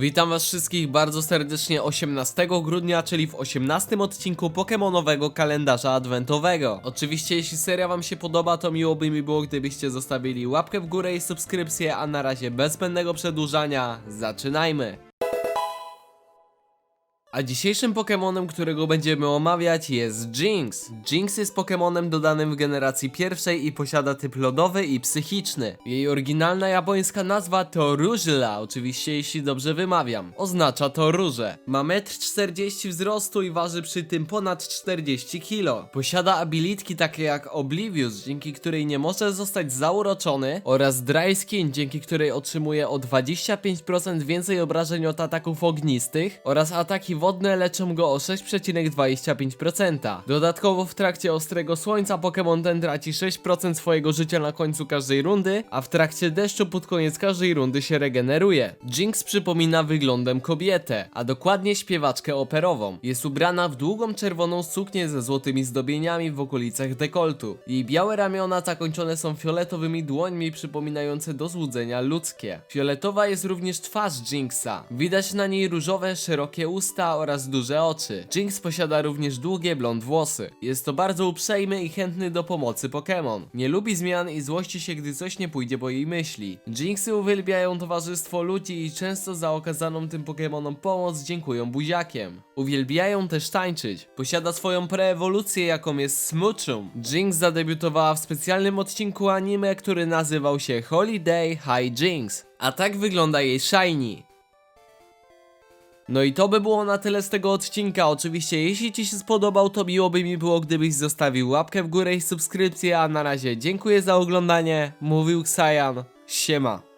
Witam was wszystkich bardzo serdecznie 18 grudnia, czyli w 18 odcinku Pokemonowego kalendarza adwentowego. Oczywiście jeśli seria wam się podoba, to miło by mi było, gdybyście zostawili łapkę w górę i subskrypcję, a na razie bez zbędnego przedłużania, zaczynajmy! A dzisiejszym Pokemonem, którego będziemy omawiać jest Jinx. Jinx jest Pokemonem dodanym w generacji pierwszej i posiada typ lodowy i psychiczny. Jej oryginalna japońska nazwa to Różla, oczywiście jeśli dobrze wymawiam. Oznacza to róże. Ma 1,40 m wzrostu i waży przy tym ponad 40 kg. Posiada abilitki takie jak Oblivious, dzięki której nie może zostać zauroczony oraz Dry Skin, dzięki której otrzymuje o 25% więcej obrażeń od ataków ognistych oraz ataki wodne leczą go o 6,25%. Dodatkowo w trakcie ostrego słońca Pokémon ten traci 6% swojego życia na końcu każdej rundy, a w trakcie deszczu pod koniec każdej rundy się regeneruje. Jinx przypomina wyglądem kobietę, a dokładnie śpiewaczkę operową. Jest ubrana w długą czerwoną suknię ze złotymi zdobieniami w okolicach dekoltu. Jej białe ramiona zakończone są fioletowymi dłońmi przypominające do złudzenia ludzkie. Fioletowa jest również twarz Jinxa. Widać na niej różowe, szerokie usta oraz duże oczy. Jinx posiada również długie blond włosy. Jest to bardzo uprzejmy i chętny do pomocy Pokémon. Nie lubi zmian i złości się, gdy coś nie pójdzie po jej myśli. Jinxy uwielbiają towarzystwo ludzi i często za okazaną tym Pokémonom pomoc dziękują buziakiem. Uwielbiają też tańczyć. Posiada swoją preewolucję, jaką jest Smoochum. Jinx zadebiutowała w specjalnym odcinku anime, który nazywał się Holiday High Jinx. A tak wygląda jej Shiny. No i to by było na tyle z tego odcinka. Oczywiście, jeśli Ci się spodobał, to miło by mi było, gdybyś zostawił łapkę w górę i subskrypcję. A na razie dziękuję za oglądanie. Mówił Ksajan. Siema.